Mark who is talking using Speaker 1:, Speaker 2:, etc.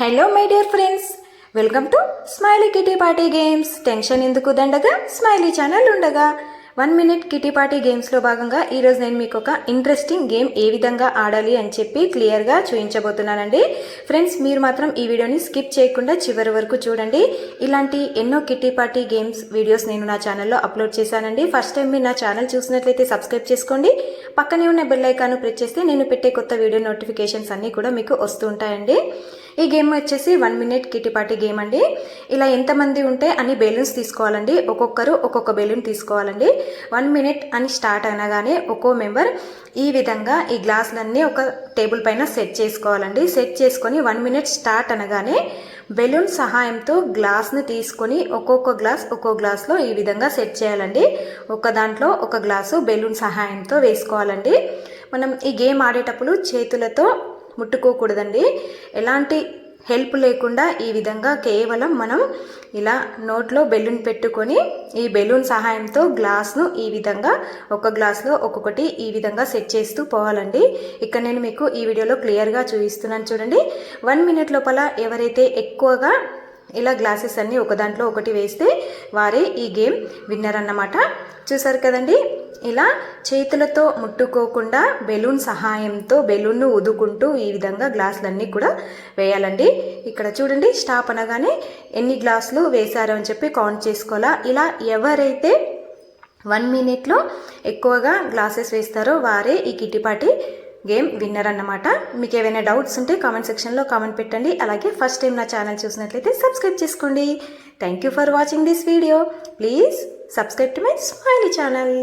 Speaker 1: Hello my dear friends welcome to Smiley kitty party games tension ఎందుకు దండగా? Smiley channel ఉండగా. One minute kitty party గేమ్స్లో భాగంగా ఈరోజు నేను మీకు ఒక ఇంట్రెస్టింగ్ గేమ్ ఏ విధంగా ఆడాలి అని చెప్పి క్లియర్గా చూపించబోతున్నానండి. ఫ్రెండ్స్ మీరు మాత్రం ఈ వీడియోని స్కిప్ చేయకుండా చివరి వరకు చూడండి. ఇలాంటి ఎన్నో కిటీ పార్టీ గేమ్స్ వీడియోస్ నేను నా ఛానల్లో అప్లోడ్ చేశానండి. ఫస్ట్ టైం మీరు నా ఛానల్ చూసినట్లయితే సబ్స్క్రైబ్ చేసుకోండి. పక్కనే ఉన్న బెల్ ఐకాన్ ప్రెస్ చేస్తే నేను పెట్టే కొత్త వీడియో నోటిఫికేషన్స్ అన్నీ కూడా మీకు వస్తూ ఉంటాయండి. ఈ గేమ్ వచ్చేసి వన్ మినిట్ కిటిపాటి గేమ్ అండి. ఇలా ఎంతమంది ఉంటే అన్ని బెలూన్స్ తీసుకోవాలండి. ఒక్కొక్కరు ఒక్కొక్క బెలూన్ తీసుకోవాలండి. వన్ మినిట్ అని స్టార్ట్ అనగానే ఒక్కో మెంబర్ ఈ విధంగా ఈ గ్లాసులన్నీ ఒక టేబుల్ పైన సెట్ చేసుకోవాలండి. సెట్ చేసుకొని వన్ మినిట్ స్టార్ట్ అనగానే బెలూన్ సహాయంతో గ్లాస్ని తీసుకొని ఒక్కొక్క గ్లాస్ ఒక్కో గ్లాస్లో ఈ విధంగా సెట్ చేయాలండి. ఒక దాంట్లో ఒక గ్లాసు బెలూన్ సహాయంతో వేసుకోవాలండి. మనం ఈ గేమ్ ఆడేటప్పుడు చేతులతో ముట్టుకోకూడదండి. ఎలాంటి హెల్ప్ లేకుండా ఈ విధంగా కేవలం మనం ఇలా నోట్లో బెలూన్ పెట్టుకొని ఈ బెలూన్ సహాయంతో గ్లాస్ను ఈ విధంగా ఒక గ్లాస్లో ఒక్కొక్కటి ఈ విధంగా సెట్ చేస్తూ పోవాలండి. ఇక్కడ నేను మీకు ఈ వీడియోలో క్లియర్గా చూపిస్తున్నాను చూడండి. వన్ మినిట్ లోపల ఎవరైతే ఎక్కువగా ఇలా గ్లాసెస్ అన్నీ ఒక దాంట్లో ఒకటి వేస్తే వారే ఈ గేమ్ విన్నర్ అన్నమాట చూసారు కదండి? ఇలా చేతులతో ముట్టుకోకుండా బెలూన్ సహాయంతో బెలూన్ను ఉదుకుంటూ ఈ విధంగా గ్లాసులన్నీ కూడా వేయాలండి. ఇక్కడ చూడండి స్టాప్ అనగానే ఎన్ని గ్లాసులు వేశారు అని చెప్పి కౌంట్ చేసుకోవాలా? ఇలా ఎవరైతే వన్ మినిట్లో ఎక్కువగా గ్లాసెస్ వేస్తారో వారే ఈ కిటిపాటి గేమ్ విన్నర్ అన్నమాట. మీకు ఏవైనా డౌట్స్ ఉంటే కామెంట్ సెక్షన్లో కామెంట్ పెట్టండి. అలాగే ఫస్ట్ టైం నా ఛానల్ చూసినట్లయితే సబ్స్క్రైబ్ చేసుకోండి. Thank you for watching this video please subscribe to my Smiley channel